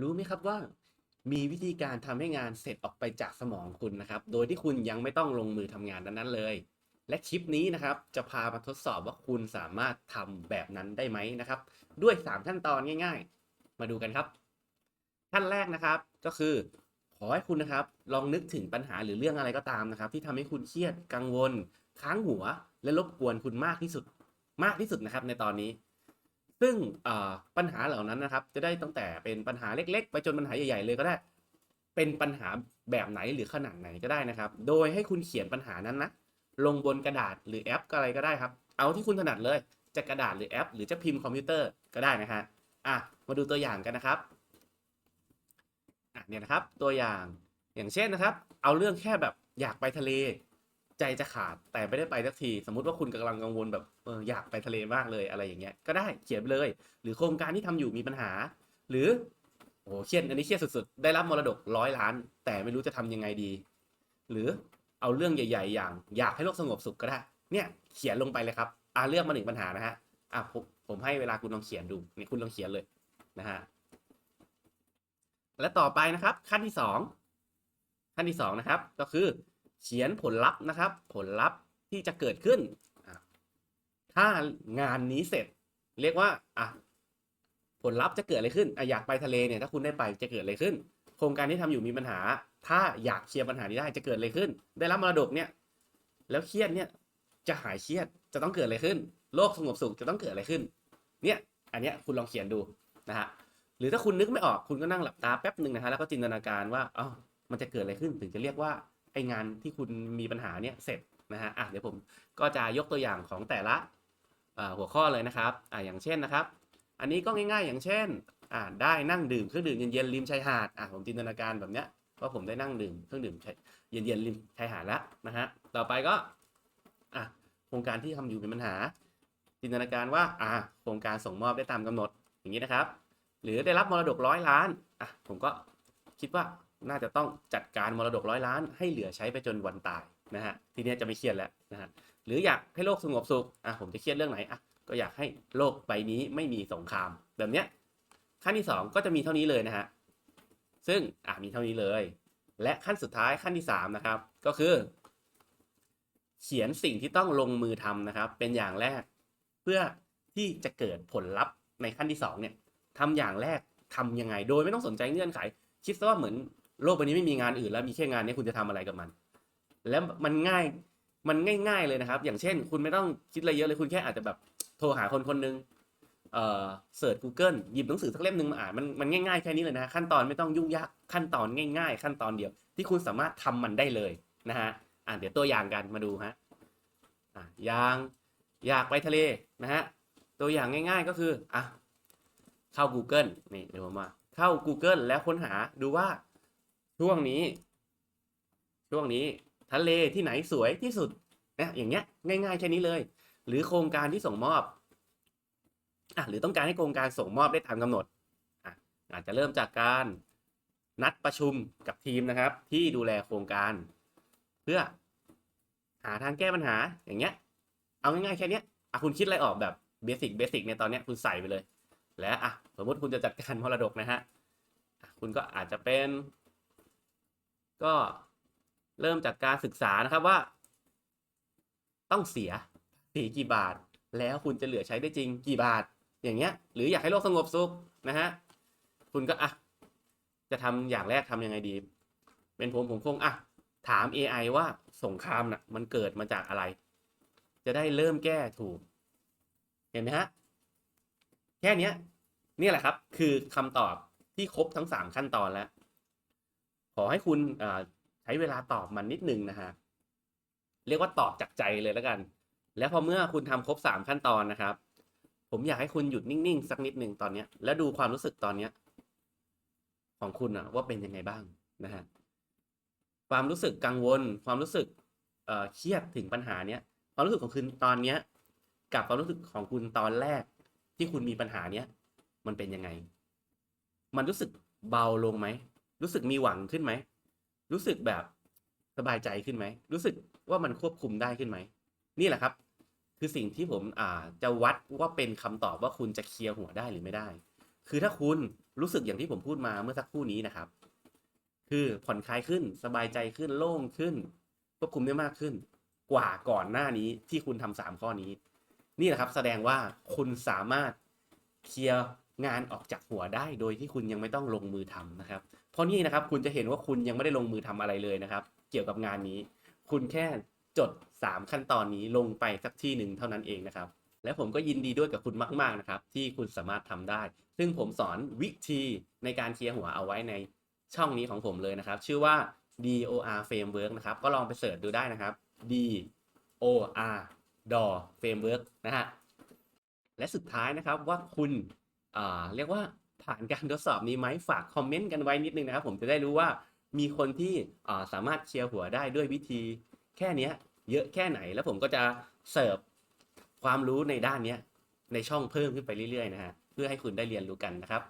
รู้ไหมครับว่ามีวิธีการทำให้งานเสร็จออกไปจากสมองคุณนะครับ โดยที่คุณยังไม่ต้องลงมือทำงานนั้นๆเลย และคลิปนี้นะครับจะพามาทดสอบว่าคุณสามารถทำแบบนั้นได้ไหมนะครับ ด้วย 3 ขั้นตอนง่าย ๆ มาดูกันครับ ขั้นแรกนะครับก็คือ ขอให้คุณนะครับ ลองนึกถึงปัญหาหรือเรื่องอะไรก็ตามนะครับ ที่ทำให้คุณเครียดกังวล ค้างหัว และรบกวนคุณมากที่สุดมากที่สุดนะครับ ในตอนนี้ ซึ่งปัญหาเหล่านั้นนะครับ จะได้ตั้งแต่เป็นปัญหาเล็ก ๆ ไปจนปัญหาใหญ่ ๆ เลยก็ได้ เป็นปัญหาแบบไหนหรือขนาดไหนก็ได้นะครับ โดยให้คุณเขียนปัญหานั้นนะลงบนกระดาษหรือแอปอะไรก็ได้ครับ เอาที่คุณถนัดเลยจะกระดาษหรือแอป หรือจะพิมพ์คอมพิวเตอร์ก็ได้นะฮะอะมาดูตัวอย่างกันนะครับอะเนี่ยนะครับตัวอย่างอย่างเช่นนะครับ เอาเรื่องแค่แบบอยากไปทะเล ใจจะขาดแต่ไม่ได้ไปสักที สมมติว่าคุณกำลังกังวลแบบเอออยากไปทะเลมากเลยอะไรอย่างเงี้ยก็ได้เขียนไปเลย หรือโครงการที่ทำอยู่มีปัญหา หรือโอ้โหเครียดอันนี้เครียดสุดๆ ได้รับมรดกร้อยล้าน แต่ไม่รู้จะทำยังไงดี หรือเอาเรื่องใหญ่ ๆ อย่าง อยากให้โลกสงบสุขก็ได้ เนี่ยเขียนลงไปเลยครับอ่าเลือกมาหนึ่งปัญหานะฮะอะผมผมให้เวลาคุณลองเขียนดูนี่คุณลองเขียนเลยนะฮะและต่อไปนะครับ ขั้นที่สองขั้นที่สองนะครับ ก็คือ เขียนผลลัพธ์นะครับ ผลลัพธ์ที่จะเกิดขึ้น ถ้างานนี้เสร็จ เรียกว่าอะผลลัพธ์จะเกิดอะไรขึ้นอะอยากไปทะเลเนี่ยถ้าคุณได้ไปจะเกิดอะไรขึ้น โครงการที่ทำอยู่มีปัญหา ถ้าอยากเคลียร์ปัญหานี้ได้จะเกิดอะไรขึ้น ได้รับมรดกเนี่ย แล้วเครียดเนี่ยจะหายเครียดจะต้องเกิดอะไรขึ้นโลกสงบสุขจะต้องเกิดอะไรขึ้น เนี่ย อันเนี้ยคุณลองเขียนดูนะฮะหรือถ้าคุณนึกไม่ออกคุณก็นั่งหลับตาแป๊บหนึ่งนะฮะแล้วก็จินตนาการว่าเอ้ามันจะเกิดอะไรขึ้นถึงจะเรียกว่า ไองานที่คุณมีปัญหาเนี่ยเสร็จนะฮะอะเดี๋ยวผมก็จะยกตัวอย่างของแต่ละหัวข้อเลยนะครับอ่าอย่างเช่นนะครับ อันนี้ก็ง่ายๆ อย่างเช่นอ่าได้นั่งดื่มเครื่องดื่มเย็นๆริมชายหาดอะผมจินตนาการแบบเนี้ยว่าผมได้นั่งดื่มเครื่องดื่มเย็นๆริมชายหาดแล้วนะฮะต่อไปก็อะโครงการที่ทำอยู่มีปัญหา จินตนาการว่าอะโครงการส่งมอบได้ตามกำหนดอย่างนี้นะครับ หรือได้รับมรดกร้อยล้านอะผมก็คิดว่า น่าจะต้องจัดการมรดกร้อยล้านให้เหลือใช้ไปจนวันตายนะฮะทีเนี้ยจะไม่เครียดแล้วนะฮะหรืออยากให้โลกสงบสุขอะผมจะเครียดเรื่องไหนอะก็อยากให้โลกใบนี้ไม่มีสงครามแบบเนี้ยขั้นที่สองก็จะมีเท่านี้เลยนะฮะซึ่งอะมีเท่านี้เลย และขั้นสุดท้ายขั้นที่สามนะครับก็คือ เขียนสิ่งที่ต้องลงมือทำนะครับ เป็นอย่างแรก เพื่อที่จะเกิดผลลัพธ์ในขั้นที่สองเนี่ยทำอย่างแรกทำยังไงโดยไม่ต้องสนใจเงื่อนไข คิดซะว่าเหมือน โลกใบนี้ไม่มีงานอื่นแล้วมีแค่งานนี้คุณจะทำอะไรกับมัน แล้วมันง่ายมันง่าย ๆเลยนะครับ อย่างเช่น คุณไม่ต้องคิดอะไรเยอะเลยคุณแค่อาจจะแบบโทรหาคนคนหนึงเอ่อเสิร์ช Google หยิบหนังสือสักเล่มหนึ่งมาอ่านมันมันง่ายๆแค่นี้เลยนะขั้นตอนไม่ต้องยุ่งยากขั้นตอนง่าย ๆ ขั้นตอนเดียว ที่คุณสามารถทำมันได้เลยนะฮะอ่านเดี๋ยวตัวอย่างกันมาดูฮะอะอย่างอยากไปทะเลนะฮะตัวอย่างง่าย ๆก็คืออะเข้า Google นี่เดี๋ยวผมมาเข้า Google แล้วค้นหาดูว่า ช่วงนี้ ช่วงนี้ทะเลที่ไหนสวยที่สุดนะอย่างเงี้ย ง่ายๆแค่นี้เลย หรือโครงการที่ส่งมอบอะหรือต้องการให้โครงการส่งมอบได้ตามกำหนดอะอาจจะเริ่มจากการนัดประชุมกับทีมนะครับ ที่ดูแลโครงการ เพื่อหาทางแก้ปัญหาอย่างเงี้ย เอาง่ายๆแค่นี้อะคุณคิดอะไรออกแบบเบสิกเบสิกในตอนเนี้ยคุณใส่ไปเลย และอะสมมติคุณจะจัดการมรดกนะฮะคุณก็อาจจะเป็น ก็เริ่มจากการศึกษานะครับว่า ต้องเสียสีกี่บาท แล้วคุณจะเหลือใช้ได้จริงกี่บาท อย่างเงี้ย หรืออยากให้โลกสงบสุขนะฮะคุณก็อะจะทำอย่างแรกทำยังไงดี เป็นผมผมคงอะถาม AI ว่าสงครามน่ะ มันเกิดมาจากอะไร จะได้เริ่มแก้ถูก เห็นไหมฮะ แค่เนี้ยนี่แหละครับ คือคำตอบที่ครบทั้งสามขั้นตอนแล้ว ขอให้คุณใช้เวลาตอบมันนิดนึงนะฮะเรียกว่าตอบจากใจเลยแล้วกัน แล้วพอเมื่อคุณทำครบสามขั้นตอนนะครับ ผมอยากให้คุณหยุดนิ่งๆ สักนิดหนึ่งตอนเนี้ย แล้วดูความรู้สึกตอนเนี้ย ของคุณอะว่าเป็นยังไงบ้างนะฮะความรู้สึกกังวล ความรู้สึกเอ่อเครียดถึงปัญหาเนี้ยความรู้สึกของคุณตอนเนี้ย กับความรู้สึกของคุณตอนแรก ที่คุณมีปัญหาเนี้ยมันเป็นยังไง มันรู้สึกเบาลงไหม รู้สึกมีหวังขึ้นไหม รู้สึกแบบสบายใจขึ้นไหม รู้สึกว่ามันควบคุมได้ขึ้นไหม นี่แหละครับ คือสิ่งที่ผมอ่าจะวัดว่าเป็นคำตอบว่าคุณจะเคลียร์หัวได้หรือไม่ได้ คือถ้าคุณรู้สึกอย่างที่ผมพูดมาเมื่อสักครู่นี้นะครับ คือผ่อนคลายขึ้นสบายใจขึ้นโล่งขึ้น ควบคุมได้มากขึ้น กว่าก่อนหน้านี้ที่คุณทำสามข้อนี้ นี่แหละครับ แสดงว่าคุณสามารถเคลียร์งานออกจากหัวได้โดยที่คุณยังไม่ต้องลงมือทำนะครับ เพราะนี่นะครับคุณจะเห็นว่าคุณยังไม่ได้ลงมือทำอะไรเลยนะครับ เกี่ยวกับงานนี้ คุณแค่จด 3 ขั้นตอนนี้ลงไปสักที่หนึ่งเท่านั้นเองนะครับ และผมก็ยินดีด้วยกับคุณมาก ๆนะครับ ที่คุณสามารถทำได้ ซึ่งผมสอนวิธีในการเคลียร์หัวเอาไว้ในช่องนี้ของผมเลยนะครับ ชื่อว่า DOR Framework นะครับ ก็ลองไปเสิร์ชดูได้นะครับ DOR DOR Framework นะฮะและสุดท้ายนะครับว่าคุณเรียกว่า ผ่านการทดสอบนี้ไหมฝากคอมเมนต์กันไว้นิดนึงนะครับ ผมจะได้รู้ว่ามีคนที่อ่าสามารถเชียร์หัวได้ด้วยวิธีแค่นี้เยอะแค่ไหน แล้วผมก็จะเสิร์ฟความรู้ในด้านนี้ในช่องเพิ่มขึ้นไปเรื่อยๆนะฮะเพื่อให้คุณได้เรียนรู้กันนะครับ